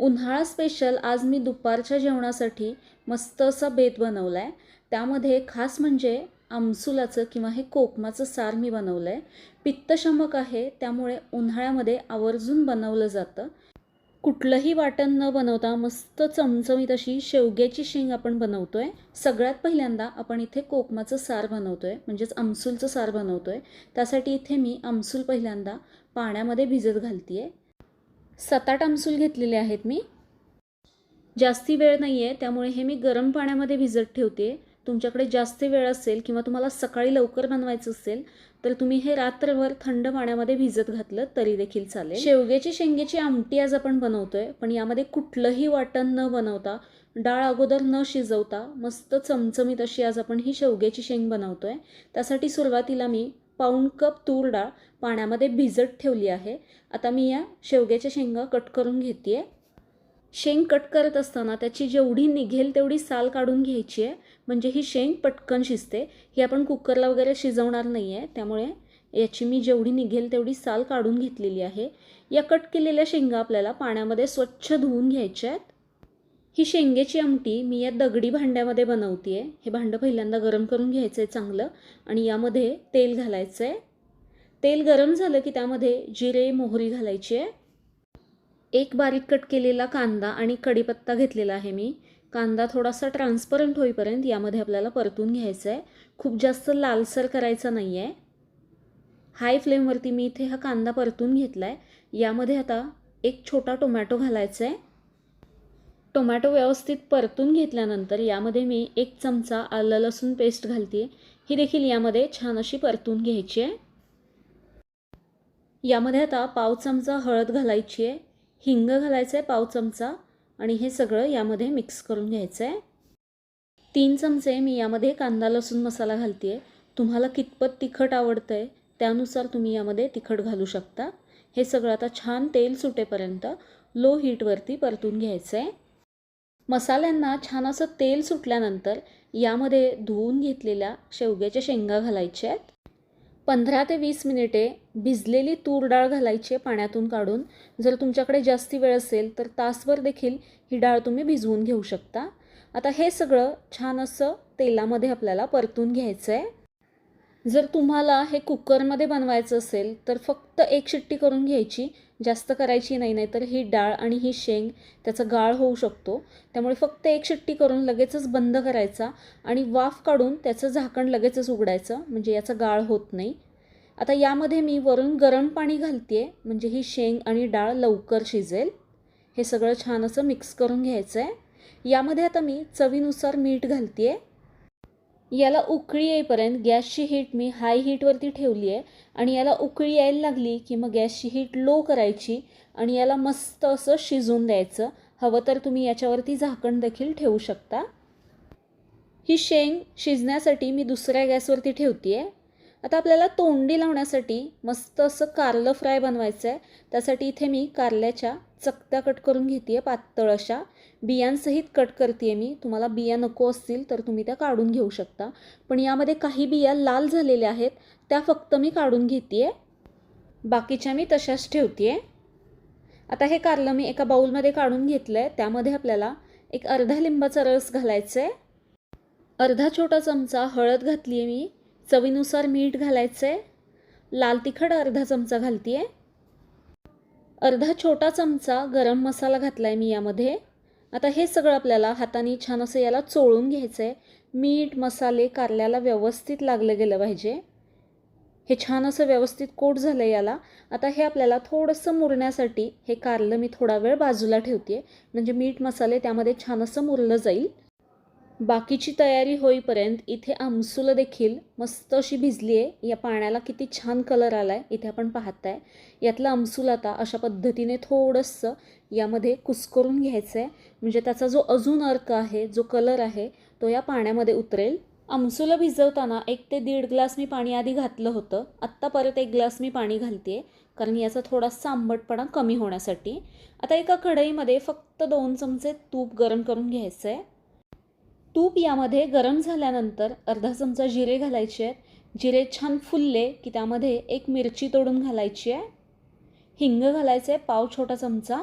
उन्हाळा स्पेशल आज मी दुपारच्या जेवणासाठी मस्त असा बेत बनवला आहे त्यामध्ये खास म्हणजे आमसुलाचं किंवा हे कोकमाचं सार मी बनवलं आहे पित्तशमक आहे त्यामुळे उन्हाळ्यामध्ये आवर्जून बनवलं जातं. कुठलंही वाटण न बनवता मस्त चमचमीत अशी शेवग्याची शेंग आपण बनवतो आहे सगळ्यात पहिल्यांदा आपण इथे कोकमाचं सार बनवतो आहे म्हणजेच आमसूलचं सार बनवतो आहे त्यासाठी इथे मी आमसूल पहिल्यांदा पाण्यामध्ये भिजत घालते आहे सात आठ आमसूल घेतलेले आहेत मी. जास्ती वेळ नाही आहे त्यामुळे हे मी गरम पाण्यामध्ये भिजत ठेवते. तुमच्याकडे जास्त वेळ असेल किंवा तुम्हाला सकाळी लवकर बनवायचं असेल तर तुम्ही हे रात्रभर थंड पाण्यामध्ये भिजत घातलं तरी देखील चालेल. शेवग्याची शेंगेची आमटी आज आपण बनवतोय पण यामध्ये कुठलंही वाटण न बनवता डाळ अगोदर न शिजवता मस्त चमचमीत अशी आज आपण ही शेवग्याची शेंग बनवतोय. त्यासाठी सुरुवातीला मी पाऊण कप तूर डाळ पाण्यामध्ये भिजत ठेवली आहे. आता मी या शेवग्याच्या शेंगा कट करून घेते आहे शेंग कट करत असताना त्याची जेवढी निघेल तेवढी साल काढून घ्यायची आहे. म्हणजे ही शेंग पटकन शिजते. ही आपण कुकरला वगैरे शिजवणार नाही आहे त्यामुळे याची मी जेवढी निघेल तेवढी साल काढून घेतलेली आहे. या कट केलेल्या शेंगा आपल्याला पाण्यामध्ये स्वच्छ धुवून घ्यायच्या आहेत. ही शेंगेची आमटी मी या दगडी भांड्यामध्ये बनवते आहे हे भांडं पहिल्यांदा गरम करून घ्यायचं आहे चांगलं आणि यामध्ये तेल घालायचं आहे तेल गरम झालं की त्यामध्ये जिरे मोहरी घालायची आहे एक बारीक कट केलेला कांदा आणि कढीपत्ता घेतलेला आहे मी. कांदा थोडासा ट्रान्सपरंट होईपर्यंत यामध्ये आपल्याला परतून घ्यायचा आहे खूप जास्त लालसर करायचा नाही आहे हाय फ्लेमवरती मी इथे हा कांदा परतून घेतला आहे यामध्ये आता एक छोटा टोमॅटो घालायचा आहे टोमॅटो व्यवस्थित परतून घेतल्यानंतर यामध्ये मी एक चमचा आलं लसूण पेस्ट घालते ही देखील यामध्ये छान अशी परतून घ्यायची आहे. यामध्ये आता पाव चमचा हळद घालायची आहे. हिंग घालायचं आहे पाव चमचा आणि हे सगळं यामध्ये मिक्स करून घ्यायचं आहे तीन चमचे मी यामध्ये कांदा लसूण मसाला घालते आहे तुम्हाला कितपत तिखट आवडतं आहे त्यानुसार तुम्ही यामध्ये तिखट घालू शकता. हे सगळं आता छान तेल सुटेपर्यंत लो हीटवरती परतून घ्यायचं आहे मसाल्यांना छान असं तेल सुटल्यानंतर यामध्ये धुवून घेतलेल्या शेवग्याच्या शेंगा घालायच्या आहेत. पंधरा ते वीस मिनिटे भिजलेली तूर डाळ घालायची आहे पाण्यातून काढून. जर तुमच्याकडे जास्ती वेळ असेल तर तासभर देखील ही डाळ तुम्ही भिजवून घेऊ शकता. आता हे सगळं छान असं तेलामध्ये आपल्याला परतून घ्यायचं आहे. जर तुम्हाला हे कुकरमध्ये बनवायचं असेल तर फक्त एक शिट्टी करून घ्यायची जास्त करायची नाही नाही तर ही डाळ आणि ही शेंग त्याचा गाळ होऊ शकतो. त्यामुळे फक्त एक शिट्टी करून लगेचच बंद करायचा आणि वाफ काढून त्याचं झाकण लगेचच उघडायचं म्हणजे याचा गाळ होत नाही. आता यामध्ये मी वरून गरम पाणी घालते आहे म्हणजे ही शेंग आणि डाळ लवकर शिजेल. हे सगळं छान असं मिक्स करून घ्यायचं आहे यामध्ये आता मी चवीनुसार मीठ घालते आहे याला उकळी येईपर्यंत गॅसची हीट मी हाय हीटवरती ठेवली आहे आणि याला उकळी यायला लागली की मग गॅसची हीट लो करायची आणि याला मस्त असं शिजून द्यायचं. हवं तर तुम्ही याच्यावरती झाकण देखील ठेवू शकता. ही शेंग शिजण्यासाठी मी दुसऱ्या गॅसवरती ठेवते आहे आता आपल्याला तोंडी लावण्यासाठी मस्त असं कारलं फ्राय बनवायचं आहे त्यासाठी इथे मी कारल्याच्या चकत्या कट करून घेते आहे पातळ अशा. बियांसहित कट करते आहे मी. तुम्हाला बिया नको असतील तर तुम्ही त्या काढून घेऊ शकता. पण यामध्ये काही बिया लाल झालेल्या आहेत त्या फक्त मी काढून घेते आहे बाकीच्या मी तशाच ठेवते आहे आता हे कारलं मी एका बाऊलमध्ये काढून घेतलं आहे त्यामध्ये आपल्याला एक अर्धा लिंबाचा रस घालायचा आहे अर्धा छोटा चमचा हळद घातली आहे मी. चवीनुसार मीठ घालायचं आहे लाल तिखट अर्धा चमचा घालते आहे अर्धा छोटा चमचा गरम मसाला घातला आहे मी यामध्ये. आता हे सगळं आपल्याला हाताने छान असं याला चोळून घ्यायचं आहे मीठ मसाले कारल्याला व्यवस्थित लागलं गेलं पाहिजे. हे छान असं व्यवस्थित कोट झालं आहे याला. आता हे आपल्याला थोडंसं मुरण्यासाठी हे कारलं मी थोडा वेळ बाजूला ठेवते म्हणजे मीठ मसाले त्यामध्ये छान असं मुरलं जाईल. बाकीची तयारी होईपर्यंत इथे आमसुलं देखील मस्त अशी भिजली आहे या पाण्याला किती छान कलर आला आहे इथे आपण पाहताय. यातलं आमसूल आता अशा पद्धतीने थोडंसं यामध्ये कुस्करून घ्यायचं आहे म्हणजे त्याचा जो अजून अर्क आहे जो कलर आहे तो या पाण्यामध्ये उतरेल. आमसुलं भिजवताना एक ते दीड ग्लास मी पाणी आधी घातलं होतं. आत्ता परत एक ग्लास मी पाणी घालते कारण याचा थोडासा आंबटपणा कमी होण्यासाठी. आता एका कढईमध्ये फक्त दोन चमचे तूप गरम करून घ्यायचं आहे तूप यामध्ये गरम झाल्यानंतर अर्धा चमचा जिरे घालायचे आहेत. जिरे छान फुलले की त्यामध्ये एक मिरची तोडून घालायची आहे. हिंग घालायचं आहे पाव छोटा चमचा.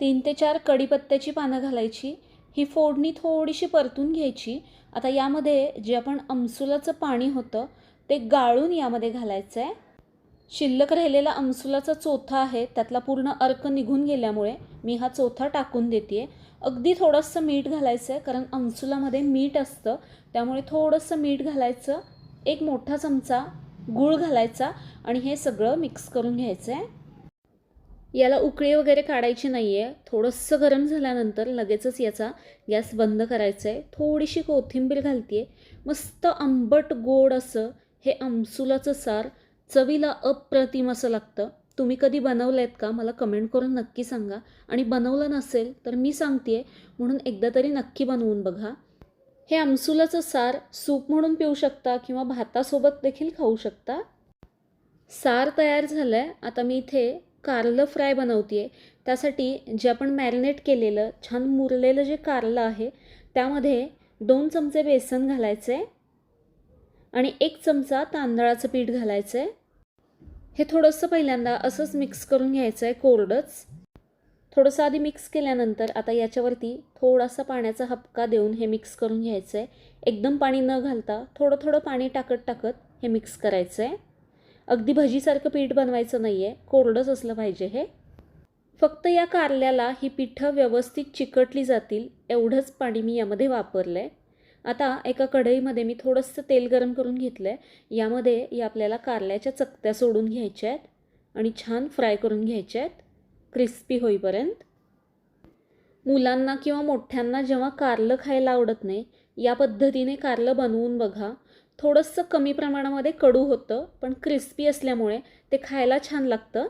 तीन ते चार कढीपत्त्याची पानं घालायची. ही फोडणी थोडीशी परतून घ्यायची. आता यामध्ये जे आपण अमसुलाचं पाणी होतं ते गाळून यामध्ये घालायचं आहे. शिल्लक राहिलेला अमसुलाचा चोथा आहे त्यातला पूर्ण अर्क निघून गेल्यामुळे मी हा चोथा टाकून देते अगदी थोडंसं मीठ घालायचं आहे कारण अंसुलामध्ये मीठ असतं. त्यामुळे थोडंसं मीठ घालायचं एक मोठा चमचा गूळ घालायचा आणि हे सगळं मिक्स करून घ्यायचं आहे याला उकळी वगैरे काढायची नाही आहे थोडंसं गरम झाल्यानंतर लगेचच याचा गॅस बंद करायचा आहे थोडीशी कोथिंबीर घालते मस्त आंबट गोड असं हे आमसुलाचं सार चवीला अप्रतिम असं लागतं. तुम्ही कधी बनवलं आहेत का? मला कमेंट करून नक्की सांगा. आणि बनवलं नसेल तर मी सांगते म्हणून एकदा तरी नक्की बनवून बघा. हे आमसुलाचं सार सूप म्हणून पिऊ शकता किंवा भातासोबत देखील खाऊ शकता. सार तयार झालं आहे आता मी इथे कारलं फ्राय बनवते त्यासाठी जे आपण मॅरिनेट केलेलं छान मुरलेलं जे कारलं आहे त्यामध्ये दोन चमचे बेसन घालायचे आहे आणि एक चमचा तांदळाचं पीठ घालायचं आहे हे थोडंसं पहिल्यांदा असंच मिक्स करून घ्यायचं आहे कोरडंच. थोडंसं आधी मिक्स केल्यानंतर आता याच्यावरती थोडासा पाण्याचा हपका देऊन हे मिक्स करून घ्यायचं आहे एकदम पाणी न घालता थोडं थोडं पाणी टाकत टाकत हे मिक्स करायचं आहे अगदी भजीसारखं पीठ बनवायचं नाही आहे कोरडंच असलं पाहिजे हे. फक्त या कारल्याला ही पिठं व्यवस्थित चिकटली जातील एवढंच पाणी मी यामध्ये वापरलं आहे आता एका कढईमध्ये मी थोडंसं तेल गरम करून घेतलं आहे यामध्ये या आपल्याला कारल्याच्या चकत्या सोडून घ्यायच्या आहेत आणि छान फ्राय करून घ्यायच्या आहेत. क्रिस्पी होईपर्यंत. मुलांना किंवा मोठ्यांना जेव्हा कारलं खायला आवडत नाही या पद्धतीने कारलं बनवून बघा. थोडंसं कमी प्रमाणामध्ये कडू होतं पण क्रिस्पी असल्यामुळे ते खायला छान लागतं.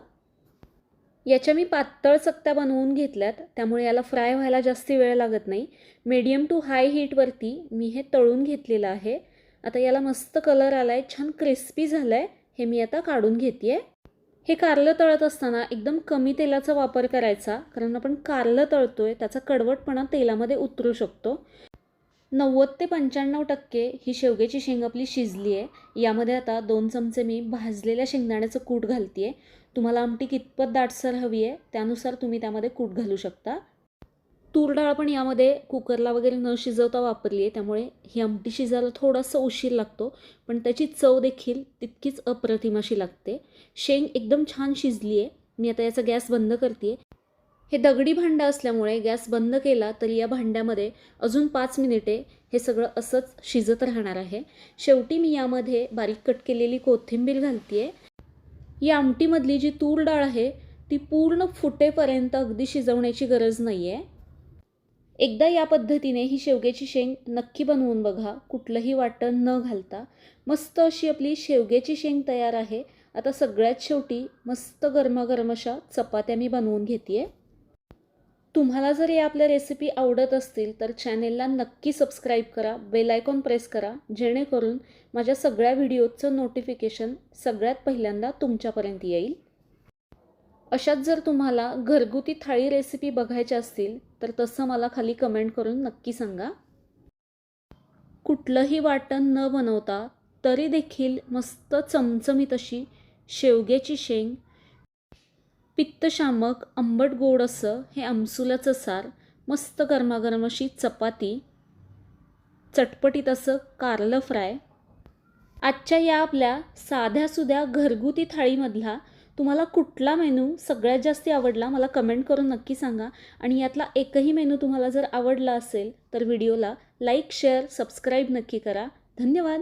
याच्या मी पातळ चकत्या बनवून घेतल्यात त्यामुळे याला फ्राय व्हायला जास्त वेळ लागत नाही. मीडियम टू हाय हीटवरती मी हे तळून घेतलेलं आहे. आता याला मस्त कलर आला आहे छान क्रिस्पी झालं आहे हे मी आता काढून घेते आहे हे कारलं तळत असताना एकदम कमी तेलाचा वापर करायचा कारण आपण कारलं तळतोय त्याचा कडवटपणा तेलामध्ये उतरू शकतो. नव्वद ते पंच्याण्णव टक्के ही शेवग्याची शेंग आपली शिजली आहे. यामध्ये आता दोन चमचे मी भाजलेल्या शेंगदाण्याचं कूट घालते आहे तुम्हाला आमटी कितपत दाटसर हवी आहे त्यानुसार तुम्ही त्यामध्ये कूट घालू शकता. तूर डाळ पण यामध्ये कुकरला वगैरे न शिजवता वापरली आहे त्यामुळे ही आमटी शिजायला थोडासा उशीर लागतो पण त्याची चव देखील तितकीच अप्रतिमाशी लागते. शेंग एकदम छान शिजली आहे मी आता याचा गॅस बंद करते हे दगडी भांडं असल्यामुळे गॅस बंद केला तरी या भांड्यामध्ये अजून पाच मिनिटे हे सगळं असंच शिजत राहणार आहे. शेवटी मी यामध्ये बारीक कट केलेली कोथिंबीर घालते आहे या आमटीमधली जी तूर डाळ आहे ती पूर्ण फुटेपर्यंत अगदी शिजवण्याची गरज नाही आहे एकदा या पद्धतीने ही शेवग्याची शेंग नक्की बनवून बघा कुठलंही वाटण न घालता. मस्त अशी आपली शेवग्याची शेंग तयार आहे. आता सगळ्यात शेवटी मस्त गरमागरम अशा चपात्या मी बनवून घेते तुम्हाला जर या आपल्या रेसिपी आवडत असतील तर चॅनेलला नक्की सबस्क्राईब करा बेल आयकॉन प्रेस करा जेणेकरून माझ्या सगळ्या व्हिडिओचं नोटिफिकेशन सगळ्यात पहिल्यांदा तुमच्यापर्यंत येईल. अशात जर तुम्हाला घरगुती थाळी रेसिपी बघायच्या असतील तर तसं मला खाली कमेंट करून नक्की सांगा. कुठलंही वाटण न बनवता तरी देखील मस्त चमचमीत अशी शेवग्याची शेंग पित्तशामक आंबट गोड असं हे आमसुलाचं सार मस्त गरमागरम अशी चपाती चटपटीत असं कारलं फ्राय. आजच्या या आपल्या साध्यासुध्या घरगुती थाळीमधला तुम्हाला कुठला मेनू सगळ्यात जास्त आवडला मला कमेंट करून नक्की सांगा. आणि यातला एकही मेनू तुम्हाला जर आवडला असेल तर व्हिडिओला लाईक शेअर सबस्क्राईब नक्की करा. धन्यवाद.